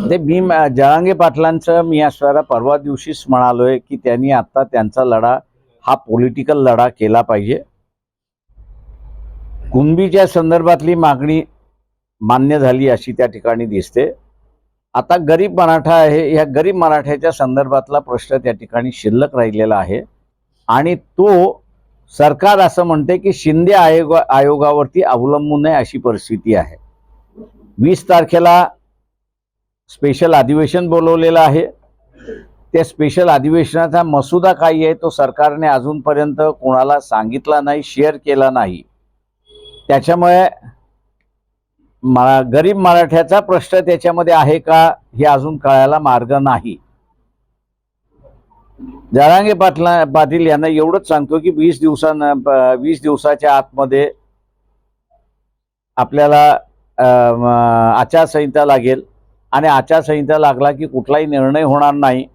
ते मी जळांगे पाटलांचं मी असणारा परवा दिवशीच म्हणालोय की त्यांनी आता त्यांचा लढा हा पॉलिटिकल लढा केला पाहिजे. कुणबीच्या संदर्भातली मागणी मान्य झाली अशी त्या ठिकाणी दिसते. आता गरीब मराठा आहे या गरीब मराठ्याच्या संदर्भातला प्रश्न त्या ठिकाणी शिल्लक राहिलेला आहे. आणि तो सरकार असं म्हणते की शिंदे आयोग आयोगावरती अवलंबून आहे अशी परिस्थिती आहे. वीस तारखेला स्पेशल अधिवेशन बोलवलेलं आहे. त्या स्पेशल अधिवेशनाचा मसुदा काही आहे तो सरकारने अजूनपर्यंत कोणाला सांगितला नाही शेअर केला नाही. त्याच्यामुळे मा गरीब मराठ्याचा प्रश्न त्याच्यामध्ये आहे का हे अजून कळायला मार्ग नाही. जरांगे पाटला पाटील यांना एवढंच सांगतो की वीस दिवसांना वीस दिवसाच्या आतमध्ये आपल्याला आचारसंहिता लागेल. आणि आचारसंहिता लागला की कुठलाही निर्णय होणार नाही.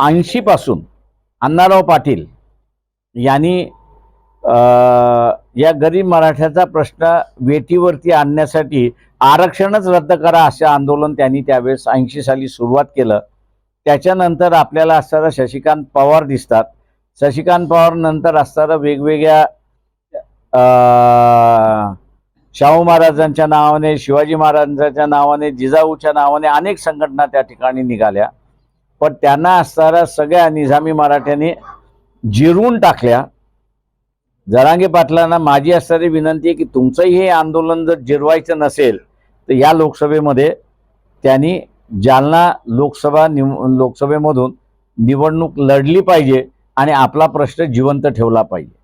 ऐंशीपासून अण्णाराव पाटील यांनी या गरीब मराठ्याचा प्रश्न वेटीवरती आणण्यासाठी आरक्षणच रद्द करा असे आंदोलन त्यांनी त्यावेळेस ऐंशी साली सुरुवात केलं. त्याच्यानंतर आपल्याला असणारा शशिकांत पवार दिसतात. शशिकांत पवार नंतर असणारा वेगवेगळ्या शाहू महाराजांच्या नावाने शिवाजी महाराजांच्या नावाने जिजाऊच्या नावाने अनेक संघटना त्या ठिकाणी निघाल्या. पण त्यांना असणाऱ्या सगळ्या निजामी मराठ्यांनी जिरून टाकल्या. जरांगे पाटलांना माझी असणारी विनंती आहे की तुमचंही हे आंदोलन जर जिरवायचं नसेल तर या लोकसभेमध्ये त्यांनी जालना लोकसभा निव लोकसभेमधून निवडणूक लढली पाहिजे आणि आपला प्रश्न जिवंत ठेवला पाहिजे.